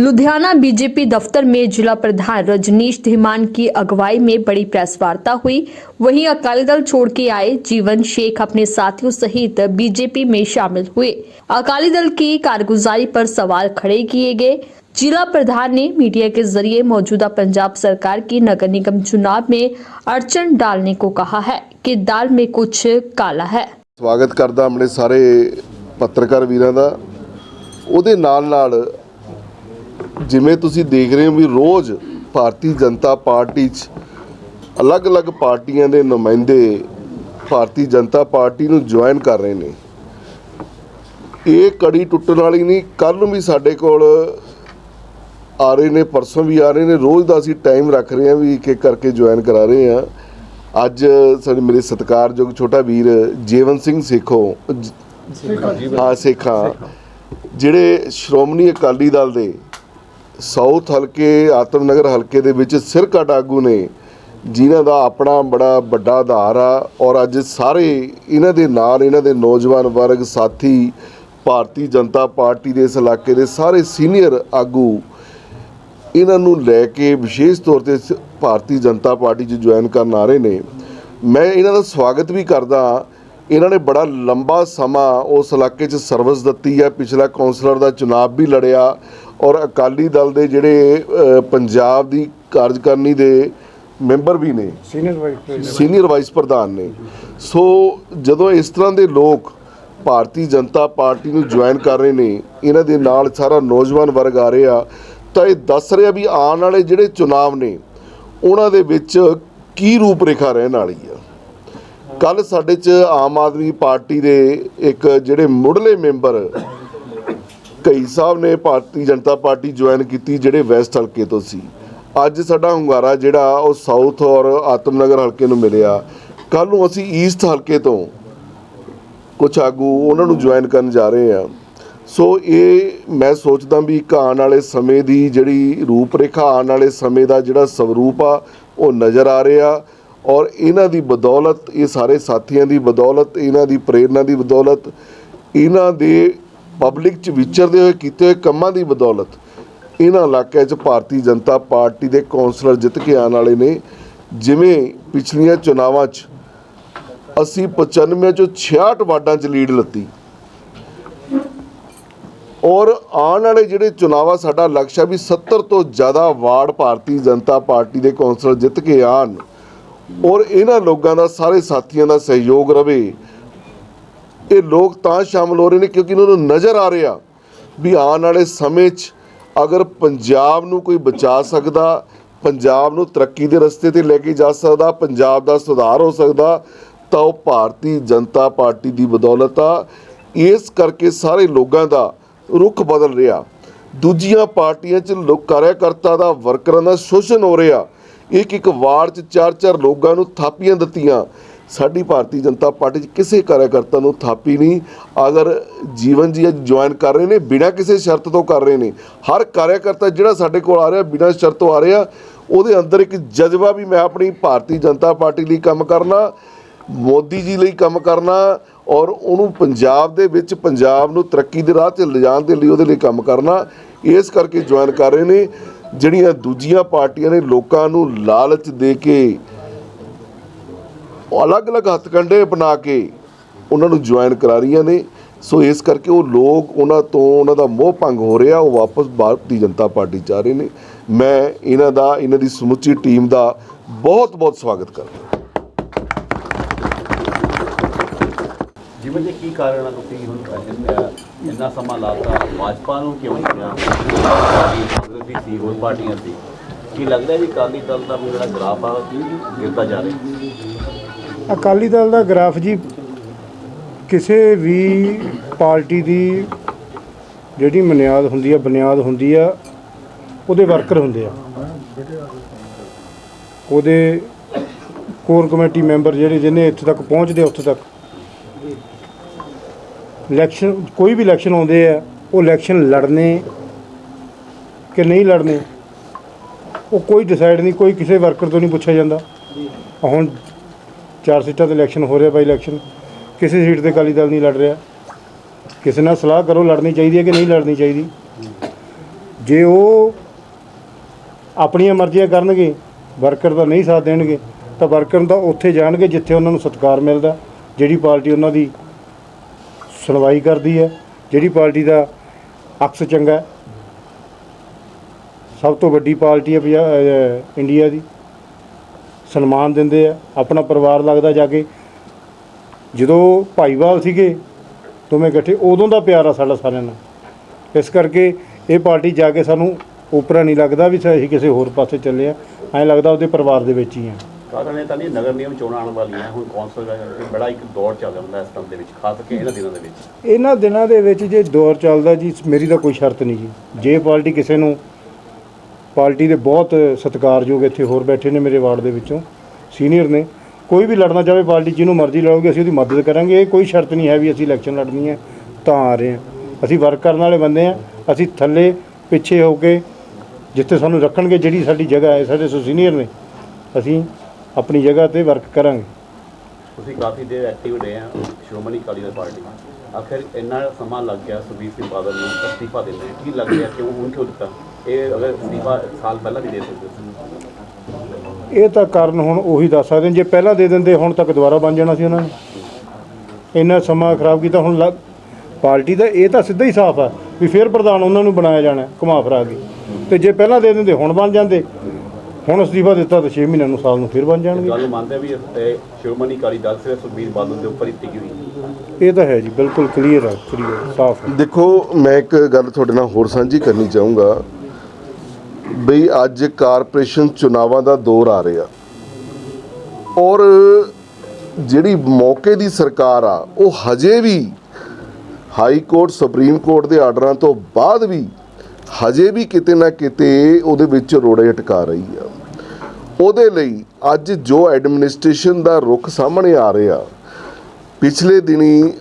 Ludhiana BJP दफ्तर में जिला प्रधान रजनीश धीमान की अगुवाई में बड़ी प्रेस वार्ता हुई। वहीं अकाली दल छोड़ के आए जीवन शेख अपने साथियों सहित बीजेपी में शामिल हुए। अकाली दल की कारगुजारी पर सवाल खड़े किए गए। जिला प्रधान ने मीडिया के ज़रिए मौजूदा पंजाब सरकार की नगर निगम चुनाव में अड़चन डालने को कहा है कि दाल में कुछ काला है। स्वागत करता अपने सारे पत्रकार वीर का ਉਹਦੇ ਨਾਲ ਨਾਲ ਜਿਵੇਂ ਤੁਸੀਂ ਦੇਖ ਰਹੇ ਹੋ ਵੀ ਰੋਜ਼ ਭਾਰਤੀ ਜਨਤਾ ਪਾਰਟੀ 'ਚ ਅਲੱਗ-ਅਲੱਗ ਪਾਰਟੀਆਂ ਦੇ ਨੁਮਾਇੰਦੇ ਭਾਰਤੀ ਜਨਤਾ ਪਾਰਟੀ ਨੂੰ ਜੁਆਇਨ ਕਰ ਰਹੇ ਨੇ। ਇਹ ਕੜੀ ਟੁੱਟਣ ਵਾਲੀ ਨਹੀਂ ਕੱਲ ਨੂੰ ਵੀ ਸਾਡੇ ਕੋਲ ਆ ਰਹੇ ਨੇ ਪਰਸੋਂ ਵੀ ਆ ਰਹੇ ਨੇ ਰੋਜ਼ ਦਾ ਅਸੀਂ ਟਾਈਮ ਰੱਖ ਰਹੇ ਹਾਂ ਵੀ ਇੱਕ ਇੱਕ ਕਰਕੇ ਜੁਆਇਨ ਕਰਾ ਰਹੇ ਹਾਂ। ਅੱਜ ਸਾਡੇ ਮੇਰੇ ਸਤਿਕਾਰਯੋਗ ਛੋਟਾ ਵੀਰ ਜੀਵਨ ਸਿੰਘ ਸੇਖੋ ਹਾਂ ਸੇਖਾਂ। ਜਿਹੜੇ ਸ਼੍ਰੋਮਣੀ ਅਕਾਲੀ ਦਲ ਦੇ ਸਾਊਥ ਹਲਕੇ ਆਤਮਨਗਰ ਹਲਕੇ ਦੇ ਵਿੱਚ ਸਿਰਕੱਢ ਆਗੂ ਨੇ, ਜਿਨ੍ਹਾਂ ਦਾ ਆਪਣਾ ਬੜਾ ਵੱਡਾ ਆਧਾਰ ਆ, ਔਰ ਅੱਜ ਸਾਰੇ ਇਹਨਾਂ ਦੇ ਨਾਲ ਇਹਨਾਂ ਦੇ ਨੌਜਵਾਨ ਵਰਗ, ਸਾਥੀ, ਭਾਰਤੀ ਜਨਤਾ ਪਾਰਟੀ ਦੇ ਇਸ ਇਲਾਕੇ ਦੇ ਸਾਰੇ ਸੀਨੀਅਰ ਆਗੂ ਇਹਨਾਂ ਨੂੰ ਲੈ ਕੇ ਵਿਸ਼ੇਸ਼ ਤੌਰ ਤੇ ਸ- ਭਾਰਤੀ ਜਨਤਾ ਪਾਰਟੀ 'ਚ ਜੁਆਇਨ ਕਰਨ ਆ ਰਹੇ ਨੇ। ਮੈਂ ਇਹਨਾਂ ਦਾ ਸਵਾਗਤ ਵੀ ਕਰਦਾ ਇਹਨਾਂ ਨੇ ਬੜਾ ਲੰਬਾ ਸਮਾਂ ਉਸ ਇਲਾਕੇ 'ਚ ਸਰਵਿਸ ਦਿੱਤੀ ਹੈ। ਪਿਛਲਾ ਕੌਂਸਲਰ ਦਾ ਚੁਣਾਵ ਵੀ ਲੜਿਆ ਔਰ ਅਕਾਲੀ ਦਲ ਦੇ ਜਿਹੜੇ ਪੰਜਾਬ ਦੀ ਕਾਰਜਕਾਰਨੀ ਦੇ ਮੈਂਬਰ ਵੀ ਨੇ। ਸੀਨੀਅਰ ਵਾਈਸ ਸੀਨੀਅਰ ਵਾਈਸ ਪ੍ਰਧਾਨ ਨੇ। ਸੋ ਜਦੋਂ ਇਸ ਤਰ੍ਹਾਂ ਦੇ ਲੋਕ ਭਾਰਤੀ ਜਨਤਾ ਪਾਰਟੀ ਨੂੰ ਜੁਆਇਨ ਕਰ ਰਹੇ ਨੇ ਇਹਨਾਂ ਦੇ ਨਾਲ ਸਾਰਾ ਨੌਜਵਾਨ ਵਰਗ ਆ ਰਿਹਾ ਤਾਂ ਇਹ ਦੱਸ ਰਿਹਾ ਵੀ ਆਉਣ ਵਾਲੇ ਜਿਹੜੇ ਚੁਣਾਵ ਨੇ ਉਹਨਾਂ ਦੇ ਵਿੱਚ ਕੀ ਰੂਪ ਰੇਖਾ ਰਹਿਣ ਵਾਲੀ ਆ। ਕੱਲ ਸਾਡੇ ਚ ਆਮ ਆਦਮੀ ਪਾਰਟੀ ਦੇ ਇੱਕ ਜਿਹੜੇ ਮੁੱਢਲੇ ਮੈਂਬਰ ਕਈ ਸਾਹਿਬ ਨੇ ਭਾਰਤੀ ਜਨਤਾ ਪਾਰਟੀ ਜੁਆਇਨ ਕੀਤੀ, ਜਿਹੜੇ ਵੈਸਟ ਹਲਕੇ ਤੋਂ ਸੀ। ਅੱਜ ਸਾਡਾ ਹੁੰਗਾਰਾ ਜਿਹੜਾ, ਉਹ ਸਾਊਥ ਔਰ ਆਤਮਨਗਰ ਹਲਕੇ ਨੂੰ ਮਿਲਿਆ। ਕੱਲ ਨੂੰ ਅਸੀਂ ਈਸਟ ਹਲਕੇ ਤੋਂ ਕੁਝ ਆਗੂ ਉਹਨਾਂ ਨੂੰ ਜੁਆਇਨ ਕਰਨ ਜਾ ਰਹੇ ਆ ਸੋ ਇਹ ਮੈਂ ਸੋਚਦਾ ਵੀ ਇੱਕ ਆਉਣ ਵਾਲੇ ਸਮੇਂ ਦੀ ਜਿਹੜੀ ਰੂਪਰੇਖਾ, ਆਉਣ ਵਾਲੇ ਸਮੇਂ ਦਾ ਜਿਹੜਾ ਸਵਰੂਪ ਆ, ਉਹ ਨਜ਼ਰ ਆ ਰਿਹਾ। ਔਰ ਇਹਨਾਂ ਦੀ ਬਦੌਲਤ, ਇਹ ਸਾਰੇ ਸਾਥੀਆਂ ਦੀ ਬਦੌਲਤ, ਇਹਨਾਂ ਦੀ ਪ੍ਰੇਰਣਾ ਦੀ ਬਦੌਲਤ, ਇਹਨਾਂ ਦੇ ਪਬਲਿਕ 'ਚ ਵਿਚਰਦੇ ਹੋਏ ਕੀਤੇ ਹੋਏ ਕੰਮਾਂ ਦੀ ਬਦੌਲਤ, ਇਹਨਾਂ ਇਲਾਕਿਆਂ 'ਚ ਭਾਰਤੀ ਜਨਤਾ ਪਾਰਟੀ ਦੇ ਕੌਂਸਲਰ ਜਿੱਤ ਕੇ ਆਉਣ ਵਾਲੇ ਨੇ। ਜਿਵੇਂ ਪਿਛਲੀਆਂ ਚੁਣਾਵਾਂ 'ਚ ਅਸੀਂ 95 ਚੋਂ 66 ਵਾਰਡਾਂ 'ਚ ਲੀਡ ਲੱਤੀ। ਔਰ ਆਉਣ ਵਾਲੇ ਜਿਹੜੇ ਚੁਣਾਵਾ, ਸਾਡਾ ਲਕਸ਼ ਹੈ ਵੀ 70 ਤੋਂ ਜ਼ਿਆਦਾ ਵਾਰਡ ਭਾਰਤੀ ਜਨਤਾ ਪਾਰਟੀ ਦੇ ਕੌਂਸਲਰ ਜਿੱਤ ਕੇ ਆਣ ਔਰ ਇਹਨਾਂ ਲੋਕਾਂ ਦਾ ਸਾਰੇ ਸਾਥੀਆਂ ਦਾ ਸਹਿਯੋਗ ਰਵੇ। ਇਹ ਲੋਕ ਤਾਂ ਸ਼ਾਮਲ ਹੋ ਰਹੇ ਨੇ ਕਿਉਂਕਿ ਇਹਨਾਂ ਨੂੰ ਨਜ਼ਰ ਆ ਰਿਹਾ ਵੀ ਆਉਣ ਵਾਲੇ ਸਮੇਂ 'ਚ ਅਗਰ ਪੰਜਾਬ ਨੂੰ ਕੋਈ ਬਚਾ ਸਕਦਾ, ਪੰਜਾਬ ਨੂੰ ਤਰੱਕੀ ਦੇ ਰਸਤੇ ਤੇ ਲੈ ਕੇ ਜਾ ਸਕਦਾ, ਪੰਜਾਬ ਦਾ ਸੁਧਾਰ ਹੋ ਸਕਦਾ, ਤਾਂ ਉਹ ਭਾਰਤੀ ਜਨਤਾ ਪਾਰਟੀ ਦੀ ਬਦੌਲਤ ਆ। ਇਸ ਕਰਕੇ ਸਾਰੇ ਲੋਕਾਂ ਦਾ ਰੁਖ ਬਦਲ ਰਿਹਾ। ਦੂਜੀਆਂ ਪਾਰਟੀਆਂ 'ਚ ਲੋਕ ਕਾਰਿਆਕਰਤਾ ਦਾ ਵਰਕਰਾਂ ਦਾ ਸ਼ੋਸ਼ਣ ਹੋ ਰਿਹਾ। ਇੱਕ ਇੱਕ ਵਾਰਡ 'ਚ ਚਾਰ ਚਾਰ ਲੋਕਾਂ ਨੂੰ ਥਾਪੀਆਂ ਦਿੱਤੀਆਂ। ਸਾਡੀ ਭਾਰਤੀ ਜਨਤਾ ਪਾਰਟੀ 'ਚ ਕਿਸੇ ਕਾਰਿਆਕਰਤਾ ਨੂੰ ਥਾਪੀ ਨਹੀਂ। ਅਗਰ ਜੀਵਨ ਜੀ ਅੱਜ ਜੁਆਇਨ ਕਰ ਰਹੇ ਨੇ, ਬਿਨਾਂ ਕਿਸੇ ਸ਼ਰਤ ਤੋਂ ਕਰ ਰਹੇ ਨੇ, ਹਰ ਕਾਰਿਆਕਰਤਾ ਜਿਹੜਾ ਸਾਡੇ ਕੋਲ ਆ ਰਿਹਾ, ਬਿਨਾਂ ਸ਼ਰਤ ਤੋਂ ਆ ਰਿਹਾ, ਉਹਦੇ ਅੰਦਰ ਇੱਕ ਜਜ਼ਬਾ ਵੀ ਮੈਂ ਆਪਣੀ ਭਾਰਤੀ ਜਨਤਾ ਪਾਰਟੀ ਲਈ ਕੰਮ ਕਰਨਾ, ਮੋਦੀ ਜੀ ਲਈ ਕੰਮ ਕਰਨਾ, ਔਰ ਉਹਨੂੰ ਪੰਜਾਬ ਦੇ ਵਿੱਚ ਪੰਜਾਬ ਨੂੰ ਤਰੱਕੀ ਦੇ ਰਾਹ ਤੇ ਲਿਜਾਣ ਦੇ ਲਈ ਉਹਦੇ ਲਈ ਕੰਮ ਕਰਨਾ, ਇਸ ਕਰਕੇ ਜੁਆਇਨ ਕਰ ਰਹੇ ਨੇ। ਜਿਹੜੀਆਂ ਦੂਜੀਆਂ ਪਾਰਟੀਆਂ ਨੇ ਲੋਕਾਂ ਨੂੰ ਲਾਲਚ ਦੇ ਕੇ ਉਹ ਅਲੱਗ-ਅਲੱਗ ਹੱਥਕੰਡੇ ਅਪਣਾ ਕੇ ਉਹਨਾਂ ਨੂੰ ਜੁਆਇਨ ਕਰਾ ਰਹੀਆਂ ਨੇ। ਸੋ ਇਸ ਕਰਕੇ ਉਹ ਲੋਕ ਉਹਨਾਂ ਤੋਂ ਉਹਨਾਂ ਦਾ ਮੋਹ ਭੰਗ ਹੋ ਰਿਹਾ ਉਹ ਵਾਪਸ ਭਾਰਤੀ ਜਨਤਾ ਪਾਰਟੀ ਚ ਆ ਰਹੇ ਨੇ। ਮੈਂ ਇਹਨਾਂ ਦਾ ਇਹਨਾਂ ਦੀ ਸਮੁੱਚੀ ਟੀਮ ਦਾ ਬਹੁਤ-ਬਹੁਤ ਸਵਾਗਤ ਕਰਦਾ ਜਿਵੇਂ ਜੇ ਕੀ ਕਾਰਨ ਆ ਤੁਸੀਂ ਹੁਣ ਅਹ, ਇੰਨਾ ਸਮਾਂ ਲਾਤਾ, ਭਾਜਪਾ ਨੂੰ ਕਿਉਂ ਚੁਣਿਆ ਕਾਂਗਰਸ ਦੀ ਸੀ, ਹੋਰ ਪਾਰਟੀਆਂ ਸੀ। ਕੀ ਲੱਗਦਾ ਵੀ ਅਕਾਲੀ ਦਲ ਦਾ ਵੀ ਜਿਹੜਾ ਗ੍ਰਾਫ ਆ, ਉਹ ਗਿਰਦਾ ਜਾ ਰਿਹਾ? ਅਕਾਲੀ ਦਲ ਦਾ ਗ੍ਰਾਫ ਜੀ, ਕਿਸੇ ਵੀ ਪਾਰਟੀ ਦੀ ਜਿਹੜੀ ਬੁਨਿਆਦ ਹੁੰਦੀ ਆ, ਬੁਨਿਆਦ ਹੁੰਦੀ ਆ, ਉਹਦੇ ਵਰਕਰ ਹੁੰਦੇ ਆ। ਉਹਦੇ ਕੋਰ ਕਮੇਟੀ ਮੈਂਬਰ ਜਿਹੜੇ, ਜਿਹਨੇ ਇੱਥੇ ਤੱਕ ਪਹੁੰਚਦੇ ਉੱਥੇ ਤੱਕ। ਇਲੈਕਸ਼ਨ, ਕੋਈ ਵੀ ਇਲੈਕਸ਼ਨ ਆਉਂਦੇ ਆ, ਉਹ ਇਲੈਕਸ਼ਨ ਲੜਨੇ ਕਿ ਨਹੀਂ ਲੜਨੇ, ਉਹ ਕੋਈ ਡਿਸਾਈਡ ਨਹੀਂ, ਕੋਈ ਕਿਸੇ ਵਰਕਰ ਤੋਂ ਨਹੀਂ ਪੁੱਛਿਆ ਜਾਂਦਾ। ਹੁਣ ਚਾਰ ਸੀਟਾਂ ਤੇ ਇਲੈਕਸ਼ਨ ਹੋ ਰਿਹਾ ਬਾਈ ਇਲੈਕਸ਼ਨ, ਕਿਸੇ ਸੀਟ ਤੇ ਅਕਾਲੀ ਦਲ ਨਹੀਂ ਲੜ ਰਿਹਾ। ਕਿਸੇ ਨਾਲ ਸਲਾਹ ਕਰੋ, ਲੜਨੀ ਚਾਹੀਦੀ ਹੈ ਕਿ ਨਹੀਂ ਲੜਨੀ ਚਾਹੀਦੀ। ਜੇ ਉਹ ਆਪਣੀਆਂ ਮਰਜ਼ੀਆਂ ਕਰਨਗੇ ਵਰਕਰ ਦਾ ਨਹੀਂ ਸਾਥ ਦੇਣਗੇ, ਤਾਂ ਵਰਕਰ ਤਾਂ ਉੱਥੇ ਜਾਣਗੇ ਜਿੱਥੇ ਉਹਨਾਂ ਨੂੰ ਸਤਿਕਾਰ ਮਿਲਦਾ, ਜਿਹੜੀ ਪਾਰਟੀ ਉਹਨਾਂ ਦੀ ਸੁਣਵਾਈ ਕਰਦੀ ਹੈ, ਜਿਹੜੀ ਪਾਰਟੀ ਦਾ ਅਕਸ ਚੰਗਾ ਹੈ। ਸਭ ਤੋਂ ਵੱਡੀ ਪਾਰਟੀ ਹੈ ਪੰਜਾ- ਇੰਡੀਆ ਦੀ। ਸਨਮਾਨ ਦਿੰਦੇ ਆ, ਆਪਣਾ ਪਰਿਵਾਰ ਲੱਗਦਾ ਜਾ ਕੇ। ਜਦੋਂ ਭਾਈਵਾਲ ਸੀਗੇ, ਦੋਵੇਂ ਇਕੱਠੇ, ਉਦੋਂ ਦਾ ਪਿਆਰ ਆ ਸਾਡਾ ਸਾਰਿਆਂ ਨਾਲ। ਇਸ ਕਰਕੇ ਇਹ ਪਾਰਟੀ ਜਾ ਕੇ ਸਾਨੂੰ ਉਪਰਾ ਨਹੀਂ ਲੱਗਦਾ ਵੀ ਅਸੀਂ ਕਿਸੇ ਹੋਰ ਪਾਸੇ ਚੱਲੇ ਆ। ਐਂ ਲੱਗਦਾ ਉਹਦੇ ਪਰਿਵਾਰ ਦੇ ਵਿੱਚ ਹੀ ਆ। ਕਾਰਨ ਇਹ ਤਾਂ ਨਹੀਂ, ਨਗਰ ਨਿਗਮ ਚੋਣਾਂ ਆਉਣ ਵਾਲੀਆਂ, ਹੁਣ ਕੌਂਸਲ ਦਾ ਬੜਾ ਇੱਕ ਦੌਰ ਚੱਲ ਰਿਹਾ ਇਸ ਟਾਈਮ ਦੇ ਵਿੱਚ, ਖਾਸ ਕਰਕੇ ਇਹਨਾਂ ਦਿਨਾਂ ਦੇ ਵਿੱਚ। ਇਹਨਾਂ ਦਿਨਾਂ ਦੇ ਵਿੱਚ ਜੇ ਦੌਰ ਚੱਲਦਾ ਜੀ, ਮੇਰੀ ਤਾਂ ਕੋਈ ਸ਼ਰਤ ਨਹੀਂ ਜੀ। ਜੇ ਪਾਰਟੀ ਕਿਸੇ ਨੂੰ, ਪਾਰਟੀ ਦੇ ਬਹੁਤ ਸਤਿਕਾਰਯੋਗ ਇੱਥੇ ਹੋਰ ਬੈਠੇ ਨੇ ਮੇਰੇ ਵਾਰਡ ਦੇ ਵਿੱਚੋਂ, ਸੀਨੀਅਰ ਨੇ, ਕੋਈ ਵੀ ਲੜਨਾ ਚਾਹੇ ਪਾਰਟੀ ਜਿਹਨੂੰ ਮਰਜ਼ੀ ਲੜੋਗੇ, ਅਸੀਂ ਉਹਦੀ ਮਦਦ ਕਰਾਂਗੇ। ਇਹ ਕੋਈ ਸ਼ਰਤ ਨਹੀਂ ਹੈ ਵੀ ਅਸੀਂ ਇਲੈਕਸ਼ਨ ਲੜਨੀ ਹੈ, ਤਾਂ ਆ ਰਹੇ ਹਾਂ। ਅਸੀਂ ਵਰਕ ਕਰਨ ਵਾਲੇ ਬੰਦੇ ਆ ਅਸੀਂ ਥੱਲੇ ਪਿੱਛੇ ਹੋ ਕੇ ਜਿੱਥੇ ਸਾਨੂੰ ਰੱਖਣਗੇ, ਜਿਹੜੀ ਸਾਡੀ ਜਗ੍ਹਾ ਹੈ, ਸਾਡੇ ਸੀਨੀਅਰ ਨੇ, ਅਸੀਂ ਆਪਣੀ ਜਗ੍ਹਾ ਤੇ ਵਰਕ ਕਰਾਂਗੇ। ਤੁਸੀਂ ਕਾਫੀ ਦੇਰ ਐਕਟਿਵ ਰਹੇ ਆ ਸ਼੍ਰੋਮਣੀ ਅਕਾਲੀ ਦਲ ਪਾਰਟੀ ਆਖਿਰ ਇੰਨਾ ਸਮਾਂ ਲੱਗ ਗਿਆ ਸੁਖਬੀਰ ਸਿੰਘ ਬਾਦਲ ਨੂੰ ਅਸਤੀਫਾ ਦਿੰਦੇ ਕੀ ਲੱਗ ਰਿਹਾ ਕਿਉਂ ਹੁਣ ਕਿਉਂ ਦਿੱਤਾ? ਇਹ ਅਗਰ ਅਸਤੀਫਾ ਸਾਲ ਪਹਿਲਾਂ ਵੀ ਦੇ ਸਕਦੇ ਸੀ। ਇਹ ਤਾਂ ਕਾਰਨ ਹੁਣ ਉਹੀ ਦੱਸ ਸਕਦੇ। ਜੇ ਪਹਿਲਾਂ ਦੇ ਦਿੰਦੇ ਹੁਣ ਤੱਕ ਦੁਬਾਰਾ ਬਣ ਜਾਣਾ ਸੀ ਉਹਨਾਂ ਨੇ। ਇੰਨਾ ਸਮਾਂ ਖਰਾਬ ਕੀਤਾ ਹੁਣ ਪਾਰਟੀ ਦਾ ਇਹ ਤਾਂ ਸਿੱਧਾ ਹੀ ਸਾਫ਼ ਆ ਵੀ ਫੇਰ ਪ੍ਰਧਾਨ ਉਹਨਾਂ ਨੂੰ ਬਣਾਇਆ ਜਾਣਾ ਘੁਮਾ ਫਿਰਾ ਕੇ। ਤੇ ਜੇ ਪਹਿਲਾਂ ਦੇ ਦਿੰਦੇ ਹੁਣ ਬਣ ਜਾਂਦੇ। ਹੁਣ ਅਸਤੀਫਾ ਦਿੱਤਾ ਤਾਂ 6 ਮਹੀਨਿਆਂ ਨੂੰ ਸਾਲ ਨੂੰ ਫੇਰ ਬਣ ਜਾਣਗੇ। ਗੱਲ ਮੰਨਦੇ ਆ ਵੀ ਇਹ ਸ਼੍ਰੋਮਣੀ ਅਕਾਲੀ ਦਲ ਸਿਰਫ ਸੁਖਬੀਰ ਬਾਦਲ ਦੇ ਉੱਪਰ ਹੀ ਟਿਕੀ ਹੋਈ ਇਹ ਤਾਂ ਹੈ ਜੀ ਬਿਲਕੁਲ ਕਲੀਅਰ ਹੈ ਕਲੀਅਰ ਸਾਫ਼ ਹੈ ਦੇਖੋ ਮੈਂ ਇੱਕ ਗੱਲ ਤੁਹਾਡੇ ਨਾਲ ਹੋਰ ਸਾਂਝੀ ਕਰਨੀ ਚਾਹੂੰਗਾ ਬਈ ਅੱਜ ਕਾਰਪੋਰੇਸ਼ਨ ਚੁਣਾਵਾਂ ਦਾ ਦੌਰ ਆ ਰਿਹਾ। ਔਰ ਜਿਹੜੀ ਮੌਕੇ ਦੀ ਸਰਕਾਰ ਆ ਉਹ ਹਜੇ ਵੀ ਹਾਈ ਕੋਰਟ ਸੁਪਰੀਮ ਕੋਰਟ ਦੇ ਆਰਡਰਾਂ ਤੋਂ ਬਾਅਦ ਵੀ ਹਜੇ ਵੀ ਕਿਤੇ ਨਾ ਕਿਤੇ ਉਹਦੇ ਵਿੱਚ ਰੋੜੇ ਅਟਕਾ ਰਹੀ ਆ। ਉਹਦੇ ਲਈ ਅੱਜ ਜੋ ਐਡਮਿਨਿਸਟ੍ਰੇਸ਼ਨ ਦਾ ਰੁਖ ਸਾਹਮਣੇ ਆ ਰਿਹਾ, ਪਿਛਲੇ ਦਿਨੀ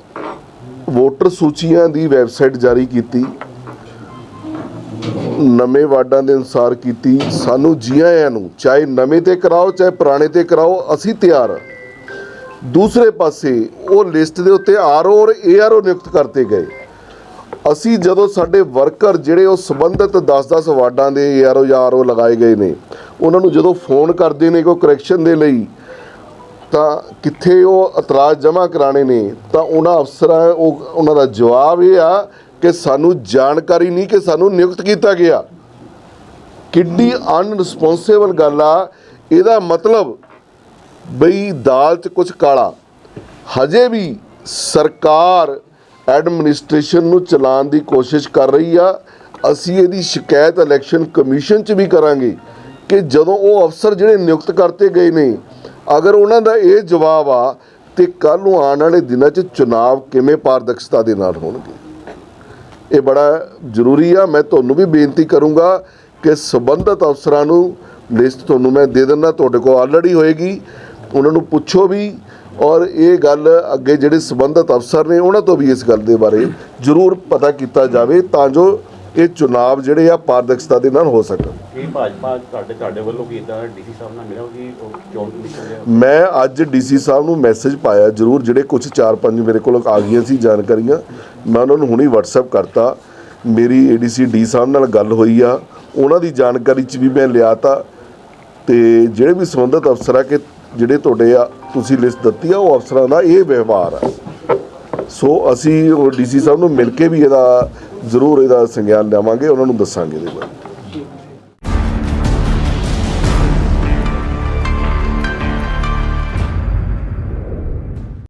ਵੋਟਰ ਸੂਚੀਆਂ ਦੀ ਵੈਬਸਾਈਟ ਜਾਰੀ ਕੀਤੀ, ਨਵੇਂ ਵਾਰਡਾਂ ਦੇ ਅਨੁਸਾਰ ਕੀਤੀ, ਸਾਨੂੰ ਜੀ ਆਇਆਂ ਨੂੰ, ਚਾਹੇ ਨਵੇਂ ਤੇ ਕਰਾਓ, ਚਾਹੇ ਪੁਰਾਣੇ ਤੇ ਕਰਾਓ, ਅਸੀਂ ਤਿਆਰ ਹਾਂ। ਦੂਸਰੇ ਪਾਸੇ ਉਹ ਲਿਸਟ ਦੇ ਉੱਤੇ ਆਰਓ ਔਰ ਏਆਰਓ ਨਿਯੁਕਤ ਕਰਤੇ ਗਏ। ਅਸੀਂ ਜਦੋਂ ਸਾਡੇ ਵਰਕਰ ਜਿਹੜੇ ਉਹ ਸੰਬੰਧਿਤ 10-10 ਵਾਰਡਾਂ ਦੇ ਏਆਰਓ ਜਾਂ ਆਰਓ ਲਗਾਏ ਗਏ ਨੇ ਉਹਨਾਂ ਨੂੰ ਜਦੋਂ ਫੋਨ ਕਰਦੇ ਨੇ ਕੋਈ ਕਰੈਕਸ਼ਨ ਦੇ ਲਈ, ਤਾਂ ਕਿੱਥੇ ਉਹ ਇਤਰਾਜ਼ ਜਮ੍ਹਾਂ ਕਰਾਣੇ ਨੇ, ਤਾਂ ਉਹਨਾਂ ਅਫਸਰਾਂ ਉਹ ਉਹਨਾਂ ਦਾ ਜਵਾਬ ਇਹ ਆ ਕਿ ਸਾਨੂੰ ਜਾਣਕਾਰੀ ਨਹੀਂ ਕਿ ਸਾਨੂੰ ਨਿਯੁਕਤ ਕੀਤਾ ਗਿਆ। ਕਿੰਨੀ ਅਨਰਿਸਪੌਂਸਿਬਲ ਗੱਲ ਆ, ਇਹਦਾ ਮਤਲਬ ਬਈ ਦਾਲ 'ਚ ਕੁਝ ਕਾਲਾ। ਹਜੇ ਵੀ ਸਰਕਾਰ ਐਡਮਿਨਿਸਟ੍ਰੇਸ਼ਨ ਨੂੰ ਚਲਾਉਣ ਦੀ ਕੋਸ਼ਿਸ਼ ਕਰ ਰਹੀ ਆ, ਅਸੀਂ ਇਹਦੀ ਸ਼ਿਕਾਇਤ ਇਲੈਕਸ਼ਨ ਕਮਿਸ਼ਨ 'ਚ ਵੀ ਕਰਾਂਗੇ। ਕਿ ਜਦੋਂ ਉਹ ਅਫਸਰ ਜਿਹੜੇ ਨਿਯੁਕਤ ਕਰਤੇ ਗਏ ਨੇ, ਅਗਰ ਉਹਨਾਂ ਦਾ ਇਹ ਜਵਾਬ ਆ ਤੇ ਕੱਲ ਨੂੰ ਆਉਣ ਵਾਲੇ ਦਿਨਾਂ 'ਚ ਚੁਣਾਵ ਕਿਵੇਂ ਪਾਰਦਰਸ਼ਤਾ ਦੇ ਨਾਲ ਹੋਣਗੇ। ਇਹ ਬੜਾ ਜ਼ਰੂਰੀ ਆ। ਮੈਂ ਤੁਹਾਨੂੰ ਵੀ ਬੇਨਤੀ ਕਰੂੰਗਾ ਕਿ ਸੰਬੰਧਿਤ ਅਫਸਰਾਂ ਨੂੰ ਲਿਸਟ ਤੁਹਾਨੂੰ ਮੈਂ ਦੇ ਦਿੰਦਾ, ਤੁਹਾਡੇ ਕੋਲ ਆਲਰੇਡੀ ਹੋਏਗੀ। ਉਹਨਾਂ ਨੂੰ ਪੁੱਛੋ ਵੀ ਔਰ ਇਹ ਗੱਲ ਅੱਗੇ ਜਿਹੜੇ ਸੰਬੰਧਿਤ ਅਫਸਰ ਨੇ, ਉਹਨਾਂ ਤੋਂ ਵੀ ਇਸ ਗੱਲ ਦੇ ਬਾਰੇ ਜ਼ਰੂਰ ਪਤਾ ਕੀਤਾ ਜਾਵੇ ਤਾਂ ਜੋ ਇਹ ਚੁਣਾਵ ਜਿਹੜੇ ਆ ਪਾਰਦਰਸ਼ਤਾ ਦੇ ਨਾਲ ਹੋ ਸਕਣ। ਕੀ ਭਾਜਪਾ ਤੁਹਾਡੇ ਤੁਹਾਡੇ ਵੱਲੋਂ ਕੀ ਇਦਾਂ ਡੀਸੀ ਸਾਹਿਬ ਨਾਲ ਮਿਲਿਆ ਕਿ ਉਹ ਚੋਣ ਕਮਿਸ਼ਨ ਦੇ ਮੈਂ ਅੱਜ ਡੀਸੀ ਸਾਹਿਬ ਨੂੰ ਮੈਸੇਜ ਪਾਇਆ ਜ਼ਰੂਰ ਜਿਹੜੇ ਕੁਝ 4-5 ਮੇਰੇ ਕੋਲ ਆ ਗਈਆਂ ਸੀ ਜਾਣਕਾਰੀਆਂ ਮੈਂ ਉਹਨਾਂ ਨੂੰ ਹੁਣੀ WhatsApp ਕਰਤਾ। ਮੇਰੀ ਏਡੀਸੀ ਡੀ ਸਾਹਿਬ ਨਾਲ ਗੱਲ ਹੋਈ ਆ ਉਹਨਾਂ ਦੀ ਜਾਣਕਾਰੀ 'ਚ ਵੀ ਮੈਂ ਲਿਆ ਤਾ। ਤੇ ਜਿਹੜੇ ਵੀ ਸੰਬੰਧਿਤ ਅਫਸਰ ਆ ਕਿ ਜਿਹੜੇ ਤੁਹਾਡੇ ਆ ਤੁਸੀਂ ਲਿਸਟ ਦਿੱਤੀ ਆ ਉਹ ਅਫਸਰਾਂ ਦਾ ਇਹ ਵਿਵਹਾਰ ਆ। ਸੋ ਅਸੀਂ ਉਹ ਡੀਸੀ ਸਾਹਿਬ ਨੂੰ ਮਿਲ ਕੇ ਵੀ ਇਹਦਾ ਜ਼ਰੂਰ ਇਹਦਾ ਸੰਗਿਆਨ ਲਿਆਵਾਂਗੇ ਉਹਨਾਂ ਨੂੰ ਦੱਸਾਂਗੇ ਇਹਦੇ ਬਾਰੇ।